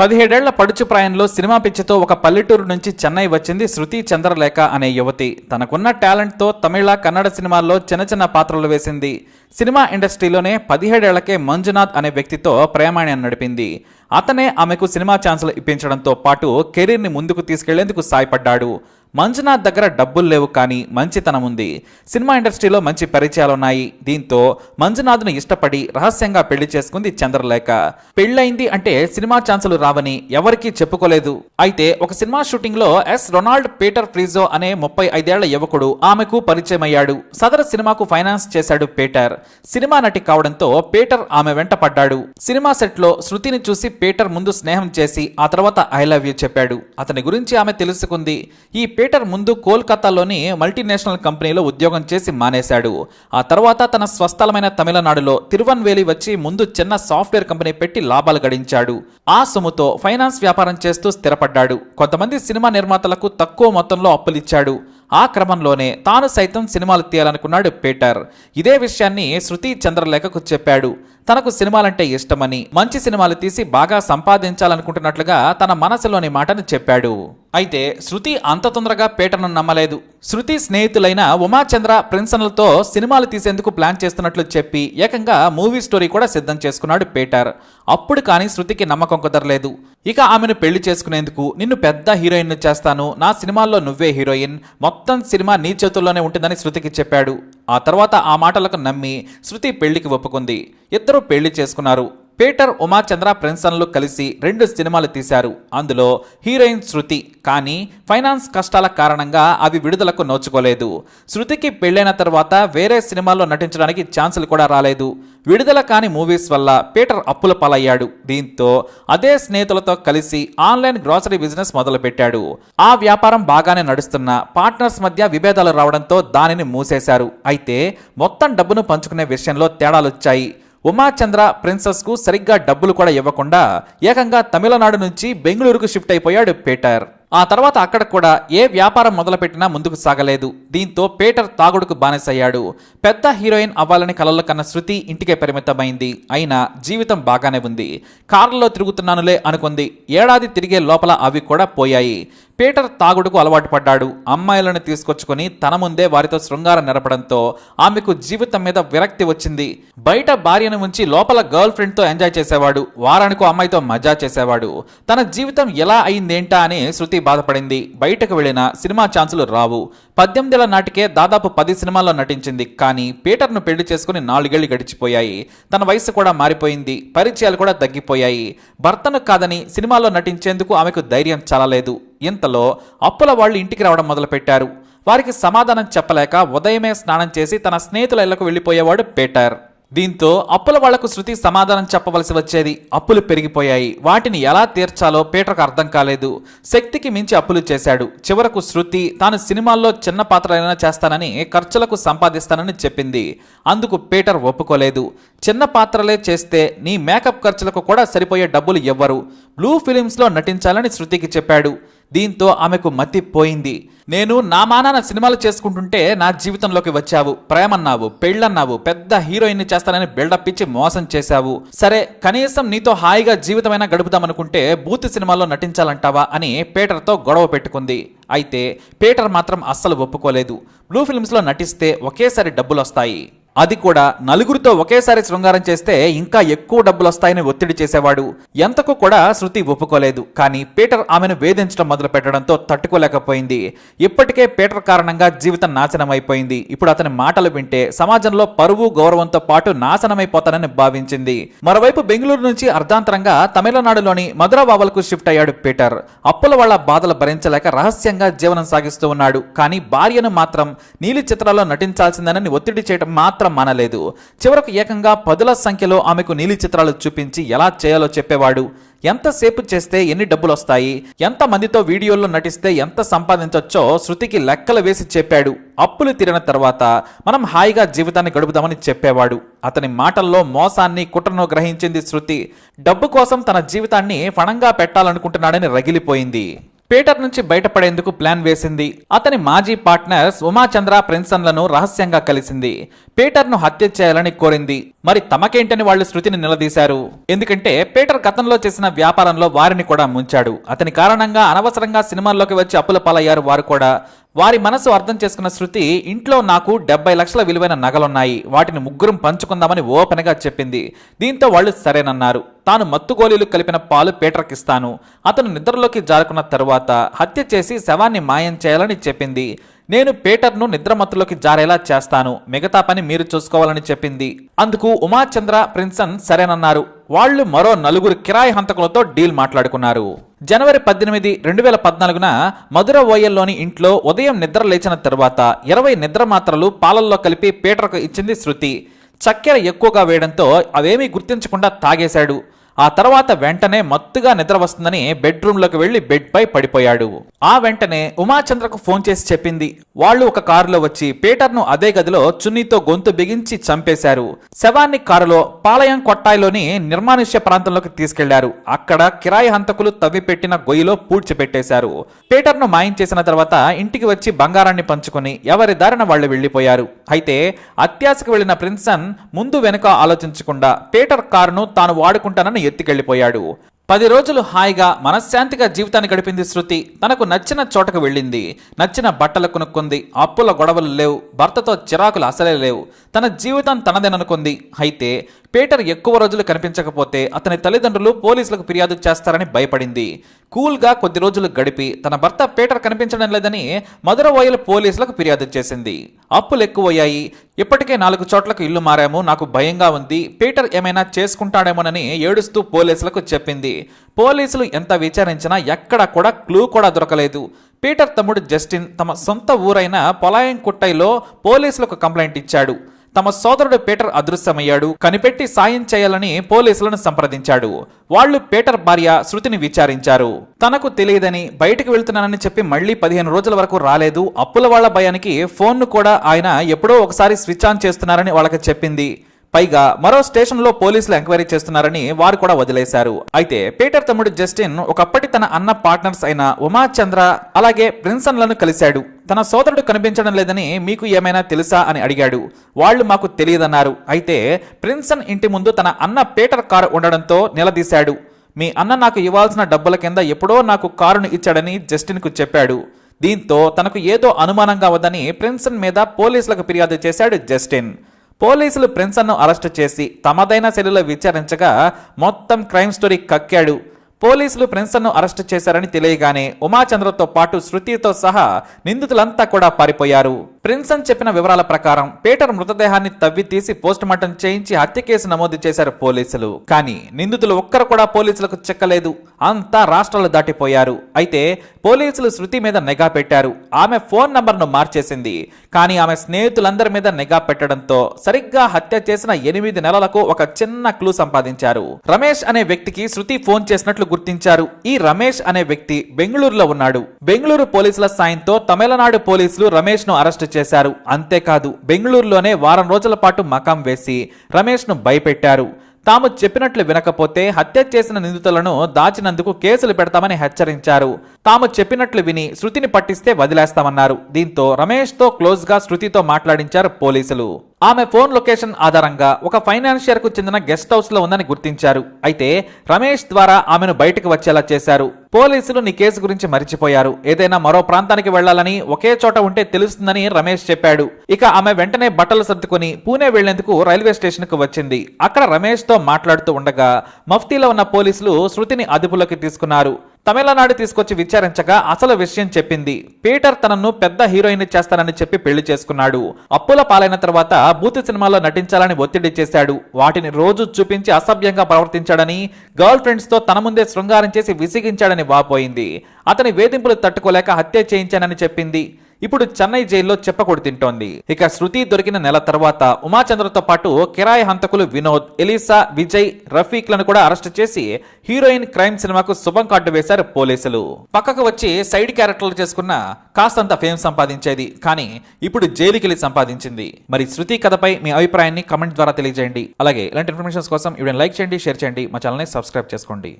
పదిహేడేళ్ళ పడుచు ప్రాయంలో సినిమా పిచ్చితో ఒక పల్లెటూరు నుంచి చెన్నై వచ్చింది శృతి చంద్రలేఖ అనే యువతి. తనకున్న టాలెంట్తో తమిళ కన్నడ సినిమాల్లో చిన్న చిన్న పాత్రలు వేసింది. సినిమా ఇండస్ట్రీలోనే పదిహేడేళ్ళకే మంజునాథ్ అనే వ్యక్తితో ప్రేమాయణం నడిపింది. అతనే ఆమెకు సినిమా ఛాన్సులు ఇప్పించడంతో పాటు కెరీర్ని ముందుకు తీసుకెళ్ళేందుకు సాయపడ్డాడు. మంజునాథ్ దగ్గర డబ్బులు లేవు కానీ మంచితనం ఉంది. సినిమా ఇండస్ట్రీలో మంచి పరిచయాలున్నాయి దీంతో మంజునాథ్ను ఇష్టపడి రహస్యంగా పెళ్ళి చేసుకుంది చంద్రలేఖ. పెళ్ళైంది అంటే సినిమా ఛాన్సులు రావని ఎవరికీ చెప్పుకోలేదు. అయితే ఒక సినిమా షూటింగ్లో ఎస్ రొనాల్డ్ పీటర్ ఫ్రీజో అనే ముప్పై ఐదేళ్ళ యువకుడు ఆమెకు పరిచయం అయ్యాడు సదరు సినిమాకు ఫైనాన్స్ చేశాడు పీటర్. సినిమా నటి కావడంతో పీటర్ ఆమె వెంట పడ్డాడు. సినిమా సెట్లో శృతిని చూసి పీటర్ ముందు స్నేహం చేసి ఆ తర్వాత ఐ లవ్ యూ చెప్పాడు. అతని గురించి ఆమె తెలుసుకుంది. ఈ పీటర్ ముందు కోల్కతాలోని మల్టీనేషనల్ కంపెనీలో ఉద్యోగం చేసి మానేశాడు. ఆ తర్వాత తన స్వస్థలమైన తమిళనాడులో తిరువన్వేలి వచ్చి ముందు చిన్న సాఫ్ట్వేర్ కంపెనీ పెట్టి లాభాలు గడించాడు. ఆ సొమ్ముతో ఫైనాన్స్ వ్యాపారం చేస్తూ స్థిరపడ్డాడు. కొంతమంది సినిమా నిర్మాతలకు తక్కువ మొత్తంలో అప్పులిచ్చాడు. ఆ క్రమంలోనే తాను సైతం సినిమాలు తీయాలనుకున్నాడు పీటర్. ఇదే విషయాన్ని శృతి చంద్రలేఖకు చెప్పాడు. తనకు సినిమాలంటే ఇష్టమని మంచి సినిమాలు తీసి బాగా సంపాదించాలనుకుంటున్నట్లుగా తన మనసులోని మాటను చెప్పాడు. అయితే శృతి అంత తొందరగా పేటను నమ్మలేదు. శృతి స్నేహితులైన ఉమాచంద్ర ప్రిన్సన్లతో సినిమాలు తీసేందుకు ప్లాన్ చేస్తున్నట్లు చెప్పి ఏకంగా మూవీ స్టోరీ కూడా సిద్ధం చేసుకున్నాడు పేటర్. అప్పుడు కానీ శృతికి నమ్మకం కుదరలేదు. ఇక ఆమెను పెళ్ళి చేసుకునేందుకు నిన్ను పెద్ద హీరోయిన్ చేస్తాను. నా సినిమాల్లో నువ్వే హీరోయిన్. మొత్తం సినిమా నీ చేతుల్లోనే ఉంటుందని శృతికి చెప్పాడు. ఆ తర్వాత ఆ మాటలకు నమ్మి శృతి పెళ్ళికి ఒప్పుకుంది. ఇద్దరు పెళ్ళి చేసుకున్నారు. పీటర్ ఉమాచంద్ర ప్రిన్సన్లు కలిసి రెండు సినిమాలు తీశారు. అందులో హీరోయిన్ శృతి కానీ ఫైనాన్స్ కష్టాల కారణంగా అవి విడుదలకు నోచుకోలేదు. శృతికి పెళ్ళైన తర్వాత వేరే సినిమాల్లో నటించడానికి ఛాన్సులు కూడా రాలేదు. విడుదల కాని మూవీస్ వల్ల పీటర్ అప్పుల పాలయ్యాడు. దీంతో అదే స్నేహితులతో కలిసి ఆన్లైన్ గ్రాసరీ బిజినెస్ మొదలుపెట్టాడు. ఆ వ్యాపారం బాగానే నడుస్తున్న పార్ట్నర్స్ మధ్య విభేదాలు రావడంతో దానిని మూసేశారు. అయితే మొత్తం డబ్బును పంచుకునే విషయంలో తేడాలొచ్చాయి. ఉమాచంద్ర ప్రిన్సెస్కు సరిగ్గా డబ్బులు కూడా ఇవ్వకుండా ఏకంగా తమిళనాడు నుంచి బెంగళూరుకు షిఫ్ట్ అయిపోయాడు పీటర్. ఆ తర్వాత అక్కడ కూడా ఏ వ్యాపారం మొదలుపెట్టినా ముందుకు సాగలేదు. దీంతో పీటర్ తాగుడుకు బానిసయ్యాడు. పెద్ద హీరోయిన్ అవ్వాలని కలలు కన్న శృతి ఇంటికే పరిమితమైంది. అయినా జీవితం బాగానే ఉంది. కార్లలో తిరుగుతున్నానులే అనుకుంది. ఏడాది తిరిగే లోపల అవి కూడా పోయాయి. పీటర్ తాగుడుకు అలవాటు పడ్డాడు. అమ్మాయిలను తీసుకొచ్చుకొని తన ముందే వారితో శృంగారం నెరపడంతో ఆమెకు జీవితం మీద విరక్తి వచ్చింది. బయట భార్యను ఉంచి లోపల గర్ల్ ఫ్రెండ్తో ఎంజాయ్ చేసేవాడు. వారానికో అమ్మాయితో మజా చేసేవాడు. తన జీవితం ఎలా అయిందేంటా అని శృతి బాధపడింది. బయటకు వెళ్ళిన సినిమా ఛాన్సులు రావు. పద్దెనిమిదేళ్ళ నాటికే దాదాపు పది సినిమాల్లో నటించింది. కానీ పీటర్ను పెళ్ళి చేసుకుని నాలుగేళ్ళు గడిచిపోయాయి. తన వయసు కూడా మారిపోయింది. పరిచయాలు కూడా తగ్గిపోయాయి. భర్తను కాదని సినిమాల్లో నటించేందుకు ఆమెకు ధైర్యం చాలలేదు. ఇంతలో అప్పుల వాళ్ళు ఇంటికి రావడం మొదలుపెట్టారు. వారికి సమాధానం చెప్పలేక ఉదయమే స్నానం చేసి తన స్నేహితుల ఇళ్ళకు వెళ్ళిపోయేవాడు పీటర్. దీంతో అప్పుల వాళ్ళకు శృతి సమాధానం చెప్పవలసి వచ్చేది. అప్పులు పెరిగిపోయాయి. వాటిని ఎలా తీర్చాలో పీటర్కు అర్థం కాలేదు. శక్తికి మించి అప్పులు చేశాడు. చివరకు శృతి తాను సినిమాల్లో చిన్న పాత్రలైనా చేస్తానని ఖర్చులకు సంపాదిస్తానని చెప్పింది. అందుకు పీటర్ ఒప్పుకోలేదు. చిన్న పాత్రలే చేస్తే నీ మేకప్ ఖర్చులకు కూడా సరిపోయే డబ్బులు ఇవ్వరు బ్లూ ఫిలిమ్స్లో నటించాలని శృతికి చెప్పాడు. దీంతో ఆమెకు మతి పోయింది. నేను నా మానాన సినిమాలు చేసుకుంటుంటే నా జీవితంలోకి వచ్చావు. ప్రేమన్నావు పెళ్ళన్నావు పెద్ద హీరోయిన్ చేస్తానని బిల్డప్ ఇచ్చి మోసం చేశావు. సరే కనీసం నీతో హాయిగా జీవితమైనా గడుపుదామనుకుంటే బూత్ సినిమాల్లో నటించాలంటావా? అని పీటర్తో గొడవ పెట్టుకుంది. అయితే పీటర్ మాత్రం అస్సలు ఒప్పుకోలేదు. బ్లూ ఫిల్మ్స్లో నటిస్తే ఒకేసారి డబ్బులు వస్తాయి అది కూడా నలుగురితో ఒకేసారి శృంగారం చేస్తే ఇంకా ఎక్కువ డబ్బులు వస్తాయని ఒత్తిడి చేసేవాడు. ఎంతకు కూడా శృతి ఒప్పుకోలేదు. కానీ పీటర్ ఆమెను వేధించడం మొదలు పెట్టడంతో తట్టుకోలేకపోయింది. ఇప్పటికే పీటర్ కారణంగా జీవితం నాశనం అయిపోయింది ఇప్పుడు అతని మాటలు వింటే సమాజంలో పరువు గౌరవంతో పాటు నాశనమైపోతానని భావించింది. మరోవైపు బెంగళూరు నుంచి అర్ధాంతరంగా తమిళనాడులోని మధురవావలకు షిఫ్ట్ అయ్యాడు పీటర్. అప్పుల వాళ్ళ బాధలు భరించలేక రహస్యంగా జీవనం సాగిస్తూ ఉన్నాడు. కానీ భార్యను మాత్రం నీలి చిత్రాల్లో నటించాల్సిందేనని ఒత్తిడి చేయడం మాత్రం మానలేదు. చివరకు ఏకంగా పదుల సంఖ్యలో ఆమెకు నీలి చిత్రాలు చూపించి ఎలా చేయాలో చెప్పేవాడు. ఎంతసేపు చేస్తే ఎన్ని డబ్బులు వస్తాయి? ఎంత మందితో వీడియోల్లో నటిస్తే ఎంత సంపాదించవచ్చో శృతికి లెక్కలు వేసి చెప్పాడు. అప్పులు తీరిన తర్వాత మనం హాయిగా జీవితాన్ని గడుపుదామని చెప్పేవాడు. అతని మాటల్లో మోసాన్ని కుట్రను గ్రహించింది శృతి. డబ్బు కోసం తన జీవితాన్ని ఫణంగా పెట్టాలనుకుంటున్నాడని రగిలిపోయింది. పీటర్ నుంచి బయటపడేందుకు ప్లాన్ వేసింది. అతని మాజీ పార్ట్నర్స్ ఉమాచంద్ర ప్రిన్సన్లను రహస్యంగా కలిసింది. పీటర్ను హత్య చేయాలని కోరింది. మరి తమకేంటని వాళ్ళు శృతిని నిలదీశారు. ఎందుకంటే పీటర్ గతంలో చేసిన వ్యాపారంలో వారిని కూడా ముంచాడు. అతని కారణంగా అనవసరంగా సినిమాల్లోకి వచ్చి అప్పుల పాలయ్యారు వారు కూడా. వారి మనసు అర్థం చేసుకున్న శృతి ఇంట్లో నాకు డెబ్బై లక్షల విలువైన నగలున్నాయి. వాటిని ముగ్గురం పంచుకుందామని ఓపెన్గా చెప్పింది. దీంతో వాళ్ళు సరేనన్నారు. తాను మత్తుగోళీలు కలిపిన పాలు పీటర్కిస్తాను. అతను నిద్రలోకి జారుకున్న తరువాత హత్య చేసి శవాన్ని మాయం చేయాలని చెప్పింది. నేను పీటర్ను నిద్రమత్తులోకి జారేలా చేస్తాను. మిగతా పని మీరు చూసుకోవాలని చెప్పింది. అందుకు ఉమాచంద్ర ప్రిన్సన్ సరేనన్నారు. వాళ్ళు మరో నలుగురు కిరాయి హంతకులతో డీల్ మాట్లాడుకున్నారు. జనవరి పద్దెనిమిది రెండు వేల పద్నాలుగున మధుర ఓయల్లోని ఇంట్లో ఉదయం నిద్ర లేచిన తరువాత ఇరవై నిద్ర మాత్రలు పాలల్లో కలిపి పీటర్కు ఇచ్చింది శృతి. చక్కెర ఎక్కువగా వేయడంతో అవేమీ గుర్తించకుండా తాగేశాడు. ఆ తర్వాత వెంటనే మత్తుగా నిద్ర వస్తుందని బెడ్రూమ్లోకి వెళ్ళి బెడ్ పై పడిపోయాడు. ఆ వెంటనే ఉమాచంద్రకు ఫోన్ చేసి చెప్పింది వాళ్ళు ఒక కారులో వచ్చి పీటర్ను అదే గదిలో చున్నీతో గొంతు బిగించి చంపేశారు. శవాన్ని కారులో పాలయం కొట్టాయిలోని నిర్మానుష్య ప్రాంతంలోకి తీసుకెళ్ళారు. అక్కడ కిరాయి హంతకులు తవ్విపెట్టిన గొయ్యిలో పూడ్చిపెట్టేశారు పీటర్ను మాయం చేసిన తర్వాత ఇంటికి వచ్చి బంగారాన్ని పంచుకొని ఎవరి దారిన వాళ్ళు వెళ్ళిపోయారు అయితే అత్యాశకు వెళ్ళిన ప్రిన్సన్ ముందు వెనుక ఆలోచించకుండా పీటర్ కారును తాను వాడుకుంటానని ఎత్తుకెళ్ళిపోయాడు పది రోజులు హాయిగా మనశ్శాంతిగా జీవితాన్ని గడిపింది శృతి తనకు నచ్చిన చోటకు వెళ్ళింది. నచ్చిన బట్టలు కొనుక్కుంది. అప్పుల గొడవలు లేవు. భర్తతో చిరాకులు అసలే లేవు. తన జీవితం తనదేననుకుంది అయితే పీటర్ ఎక్కువ రోజులు కనిపించకపోతే అతని తల్లిదండ్రులు పోలీసులకు ఫిర్యాదు చేస్తారని భయపడింది. కూల్గా కొద్ది రోజులు గడిపి తన భర్త పీటర్ కనిపించడం లేదని మధుర పోలీసులకు ఫిర్యాదు చేసింది. అప్పులు ఎక్కువయ్యాయి. ఇప్పటికే నాలుగు చోట్లకు ఇల్లు మారాము. నాకు భయంగా ఉంది. పీటర్ ఏమైనా చేసుకుంటాడేమోనని ఏడుస్తూ పోలీసులకు చెప్పింది. పోలీసులు ఎంత విచారించినా ఎక్కడ కూడా క్లూ కూడా దొరకలేదు. పీటర్ తమ్ముడు జస్టిన్ తమ సొంత ఊరైన పొలాయం కుట్టైలో పోలీసులకు కంప్లైంట్ ఇచ్చాడు. తమ సోదరుడు పీటర్ అదృశ్యమయ్యాడు కనిపెట్టి సాయం చేయాలని పోలీసులను సంప్రదించాడు. వాళ్ళు పీటర్ భార్య శృతిని విచారించారు. తనకు తెలియదని బయటకు వెళ్తున్నానని చెప్పి మళ్ళీ పదిహేను రోజుల వరకు రాలేదు. అప్పుల వాళ్ళ భయానికి ఫోన్ను కూడా ఆయన ఎప్పుడో ఒకసారి స్విచ్ ఆన్ చేస్తున్నారని వాళ్ళకి చెప్పింది. పైగా మరో స్టేషన్లో పోలీసులు ఎంక్వైరీ చేస్తున్నారని వారు కూడా వదిలేశారు. అయితే పీటర్ తమ్ముడు జస్టిన్ ఒకప్పటి తన అన్న పార్ట్నర్స్ అయిన ఉమాచంద్ర అలాగే ప్రిన్సన్లను కలిశాడు. తన సోదరుడు కనిపించడం లేదని మీకు ఏమైనా తెలుసా అని అడిగాడు. వాళ్ళు మాకు తెలియదన్నారు. అయితే ప్రిన్సన్ ఇంటి ముందు తన అన్న పీటర్ కారు ఉండడంతో నిలదీశాడు. మీ అన్న నాకు ఇవ్వాల్సిన డబ్బుల కింద ఎప్పుడో నాకు కారును ఇచ్చాడని జస్టిన్కు చెప్పాడు. దీంతో తనకు ఏదో అనుమానంగా వద్దని ప్రిన్సన్ మీద పోలీసులకు ఫిర్యాదు చేశాడు జస్టిన్. పోలీసులు ప్రిన్సన్ను అరెస్టు చేసి తమదైన శైలిలో విచారించగా మొత్తం క్రైమ్ స్టోరీ కక్కాడు. పోలీసులు ప్రిన్సన్ను అరెస్టు చేశారని తెలియగానే ఉమాచంద్రతో పాటు శృతితో సహా నిందితులంతా కూడా పారిపోయారు. ప్రిన్సన్ చెప్పిన వివరాల ప్రకారం పీటర్ మృతదేహాన్ని తవ్వి తీసి పోస్టుమార్టం చేయించి హత్య కేసు నమోదు చేశారు పోలీసులు. కానీ నిందితులు ఒక్కరు కూడా పోలీసులకు చెక్కలేదు. అంతా రాష్ట్రాలు దాటిపోయారు. అయితే పోలీసులు శృతి మీద నిఘా పెట్టారు. ఆమె ఫోన్ నంబర్ను మార్చేసింది. కానీ ఆమె స్నేహితులందరి మీద నిఘా పెట్టడంతో సరిగ్గా హత్య చేసిన ఎనిమిది నెలలకు ఒక చిన్న క్లూ సంపాదించారు. రమేష్ అనే వ్యక్తికి శృతి ఫోన్ చేసినట్లు గుర్తించారు. ఈ రమేష్ అనే వ్యక్తి బెంగళూరులో ఉన్నాడు. బెంగళూరు పోలీసుల సాయంతో తమిళనాడు పోలీసులు రమేష్ను అరెస్ట్ చేశారు. అంతేకాదు బెంగళూరులోనే వారం రోజుల పాటు మకాం వేసి రమేష్ను భయపెట్టారు. తాము చెప్పినట్లు వినకపోతే హత్య చేసిన నిందితులను దాచినందుకు కేసులు పెడతామని హెచ్చరించారు. తాము చెప్పినట్లు విని శృతిని పట్టిస్తే వదిలేస్తామన్నారు. దీంతో రమేష్తో క్లోజ్గా క్లోజ్గా శృతితో మాట్లాడించారు పోలీసులు. ఆమె ఫోన్ లొకేషన్ ఆధారంగా ఒక ఫైనాన్షియర్కు చెందిన గెస్ట్ హౌస్లో ఉందని గుర్తించారు. అయితే రమేష్ ద్వారా ఆమెను బయటకు వచ్చేలా చేశారు. పోలీసులు నీ కేసు గురించి మరిచిపోయారు. ఏదైనా మరో ప్రాంతానికి వెళ్ళాలని ఒకే చోట ఉంటే తెలుస్తుందని రమేష్ చెప్పాడు. ఇక ఆమె వెంటనే బట్టలు సర్దుకొని పూణే వెళ్ళేందుకు రైల్వే స్టేషన్కు వచ్చింది. అక్కడ రమేష్తో మాట్లాడుతూ ఉండగా మఫ్తీలో ఉన్న పోలీసులు శృతిని అదుపులోకి తీసుకున్నారు. తమిళనాడు తీసుకొచ్చి విచారించగా అసలు విషయం చెప్పింది. పీటర్ తనను పెద్ద హీరోయిన్ చేస్తానని చెప్పి పెళ్ళి చేసుకున్నాడు. అప్పుల పాలైన తర్వాత బూత్ సినిమాలో నటించాలని ఒత్తిడి చేశాడు. వాటిని రోజు చూపించి అసభ్యంగా ప్రవర్తించాడని గర్ల్ ఫ్రెండ్స్తో తన ముందే శృంగారం చేసి విసిగించాడని వాపోయింది. అతని వేధింపులు తట్టుకోలేక హత్య చేయించానని చెప్పింది. ఇప్పుడు చెన్నై జైల్లో చెప్పకూడు తింటోంది. ఇక శృతి దొరికిన నెల తర్వాత ఉమాచంద్రతో పాటు కిరాయి హంతకులు వినోద్ ఎలిసా విజయ్ రఫీక్లను కూడా అరెస్ట్ చేసి హీరోయిన్ క్రైమ్ సినిమాకు శుభం కార్డు వేశారు పోలీసులు. పక్కకు వచ్చి సైడ్ క్యారెక్టర్లు చేసుకున్న కాస్తంత ఫేమ్ సంపాదించేది కానీ ఇప్పుడు జైలుకెళ్ళి సంపాదించింది. మరి శృతి కథపై మీ అభిప్రాయాన్ని కమెంట్ ద్వారా తెలియజేయండి. అలాగే ఇలాంటి ఇన్ఫర్మేషన్స్ కోసం ఇవి లైక్ చేయండి షేర్ చేయండి మా ఛానల్ని సబ్స్క్రైబ్ చేసుకోండి.